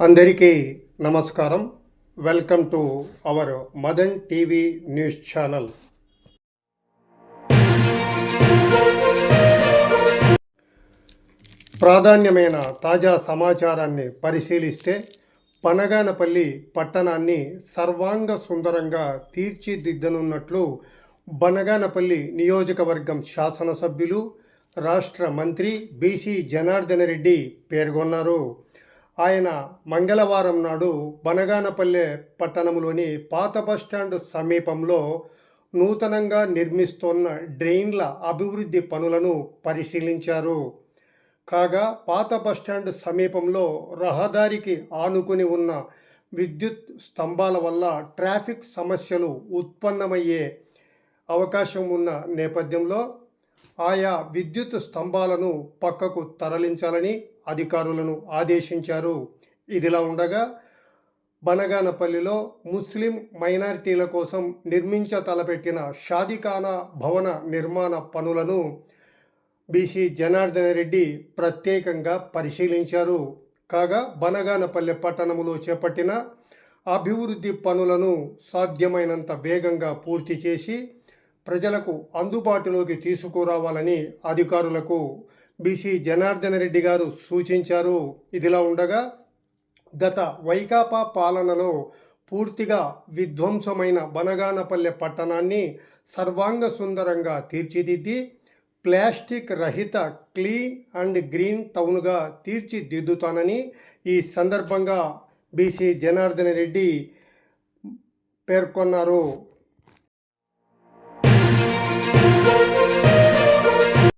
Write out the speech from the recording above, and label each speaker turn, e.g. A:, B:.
A: అందరికీ నమస్కారం. Welcome to our Madan TV news channel. ప్రాధాన్యమైన తాజా సమాచారాన్ని పరిశీలిస్తే పనగానపల్లి పట్టణాన్ని సర్వాంగ సుందరంగా తీర్చిదిద్దనున్నట్లు బనగానపల్లి నియోజకవర్గం శాసనసభ్యులు రాష్ట్ర మంత్రి బీసీ జనార్దన రెడ్డి పేర్కొన్నారు. ఆయన మంగళవారం నాడు బనగానపల్లె పట్టణంలోని పాత బస్టాండ్ సమీపంలో నూతనంగా నిర్మిస్తోన్న డ్రైన్ల అభివృద్ధి పనులను పరిశీలించారు. కాగా పాత బస్టాండ్ సమీపంలో రహదారికి ఆనుకుని ఉన్న విద్యుత్ స్తంభాల వల్ల ట్రాఫిక్ సమస్యలు ఉత్పన్నమయ్యే అవకాశం ఉన్న నేపథ్యంలో ఆయా విద్యుత్ స్తంభాలను పక్కకు తరలించాలని అధికారులను ఆదేశించారు. ఇదిలా ఉండగా బనగానపల్లిలో ముస్లిం మైనారిటీల కోసం నిర్మించ తలపెట్టిన షాదిఖానా భవన నిర్మాణ పనులను బీసీ జనార్దన రెడ్డి ప్రత్యేకంగా పరిశీలించారు. కాగా బనగానపల్లె పట్టణంలో చేపట్టిన అభివృద్ధి పనులను సాధ్యమైనంత వేగంగా పూర్తి చేసి ప్రజలకు అందుబాటులోకి తీసుకురావాలని అధికారులకు బీసీ జనార్దన రెడ్డి గారు సూచించారు. ఇదిలా ఉండగా గత వైకాపా పాలనలో పూర్తిగా విధ్వంసమైన బనగానపల్లె పట్టణాన్ని సర్వాంగ సుందరంగా తీర్చిదిద్ది ప్లాస్టిక్ రహిత క్లీన్ అండ్ గ్రీన్ టౌన్గా తీర్చిదిద్దుతానని ఈ సందర్భంగా బీసీ జనార్దన రెడ్డి పేర్కొన్నారు.